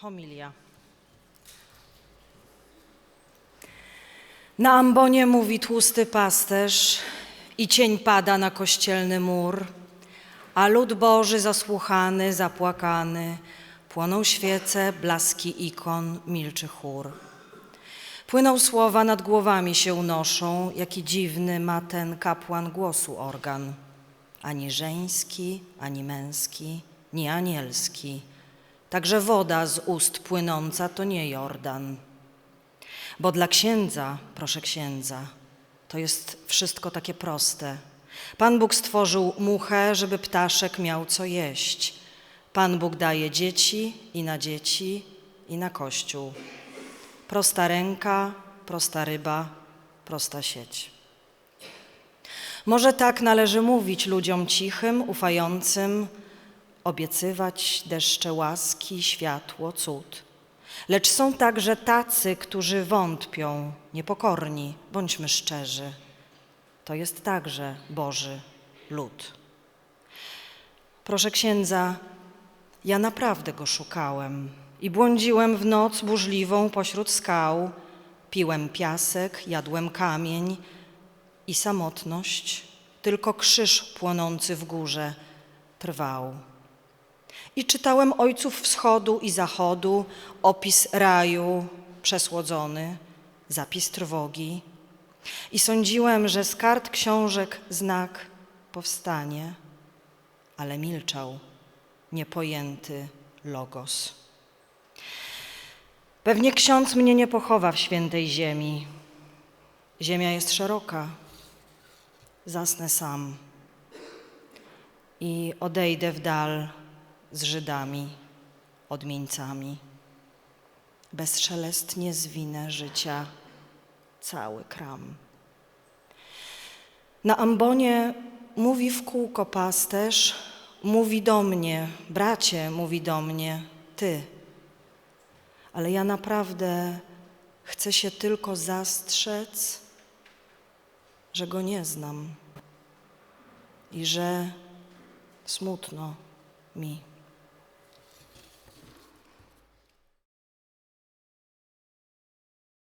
Homilia. Na ambonie mówi tłusty pasterz i cień pada na kościelny mur, a lud Boży zasłuchany, zapłakany, płoną świece, blaski ikon, milczy chór. Płyną słowa, nad głowami się unoszą, jaki dziwny ma ten kapłan głosu organ. Ani żeński, ani męski, ni anielski. Także woda z ust płynąca to nie Jordan. Bo dla księdza, proszę księdza, to jest wszystko takie proste. Pan Bóg stworzył muchę, żeby ptaszek miał co jeść. Pan Bóg daje dzieci i na dzieci, i na kościół. Prosta ręka, prosta ryba, prosta sieć. Może tak należy mówić ludziom cichym, ufającym, obiecywać deszcze łaski, światło, cud. Lecz są także tacy, którzy wątpią, niepokorni, bądźmy szczerzy. To jest także Boży lud. Proszę księdza, ja naprawdę go szukałem i błądziłem w noc burzliwą pośród skał, piłem piasek, jadłem kamień i samotność, tylko krzyż płonący w górze trwał. I czytałem ojców wschodu i zachodu, opis raju przesłodzony, zapis trwogi. I sądziłem, że z kart książek znak powstanie, ale milczał niepojęty logos. Pewnie ksiądz mnie nie pochowa w świętej ziemi. Ziemia jest szeroka. Zasnę sam i odejdę w dal z Żydami, odmieńcami. Bezszelestnie zwinę życia cały kram. Na ambonie mówi w kółko pasterz, mówi do mnie, bracie, mówi do mnie, ty. Ale ja naprawdę chcę się tylko zastrzec, że go nie znam i że smutno mi.